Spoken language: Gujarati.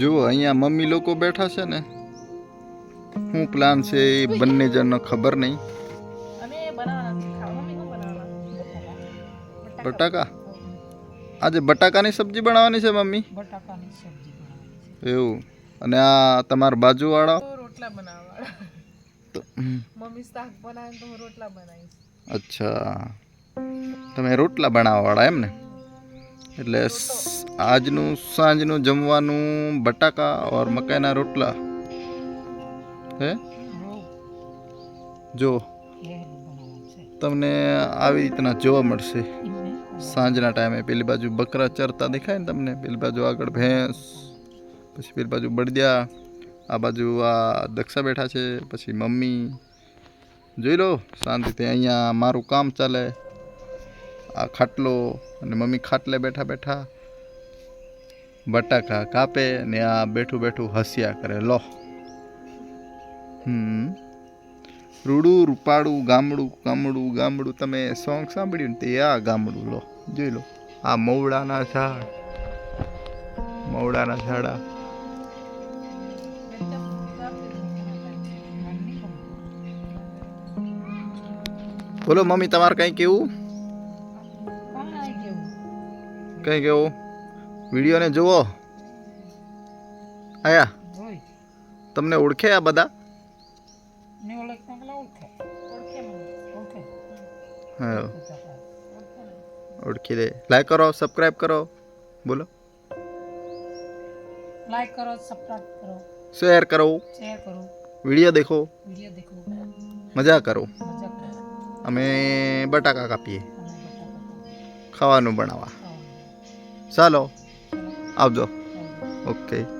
જુઓ અહીંયા મમ્મી લોકો બેઠા છે ને. શું પ્લાન છે એ બંને જણનો ખબર નહીં. બટાકા. આજે બટાકાની સબ્જી બનાવવાની છે મમ્મી? એવું. અને આ તમાર બાજુવાળા? રોટલા બનાવવાના. મમ્મી શાક બનાવે તો રોટલા બનાવીશ. અચ્છા. તમે રોટલા બનાવવાવાળા એમ ને? એટલે આજનું, સાંજનું જમવાનું બટાકા ઓર મકાઈના રોટલા. હે? જો, તમને આવી રીતના જોવા મળશે. સાંજના ટાઈમે પેલી બાજુ બકરા ચરતા દેખાય ને તમને, પેલી બાજુ આગળ ભેંસ, પછી પેલી બાજુ બળદિયા, આ બાજુ આ દક્ષા બેઠા છે, પછી મમ્મી. જોઈ લો શાંતિથી અહીંયા મારું કામ ચાલે. આ ખાટલો, અને મમ્મી ખાટલે બેઠા બેઠા બટાકા કાપે ને આ બેઠું બેઠું હસ્યા કરે. લો. હમ. રૂડું રૂપાળું ગામડું ગામડું ગામડું. તમે સોંગ સાંભળ્યું ને તે આ ગામડું લો. જોઈ લો. આ મવડાના ઝાડ. મવડાના ઝાડા. બોલો મમ્મી તમારે કંઈ કેવું? કંઈ કેવું? વિડીયોને જુઓ. આયા. તમને ઓળખે આ બધા? હા. ઓળખી દે લાઈક કરો સબસ્ક્રાઇબ કરો. બોલો. લાઈક કરો સબસ્ક્રાઇબ કરો. શેર કરો. શેર કરો. વીડિયો દેખો. વીડિયો દેખો. મજા કરો. અમે બટાકા કાપીએ. ખાવાનું બનાવવા. ચાલો. આવજો. ઓકે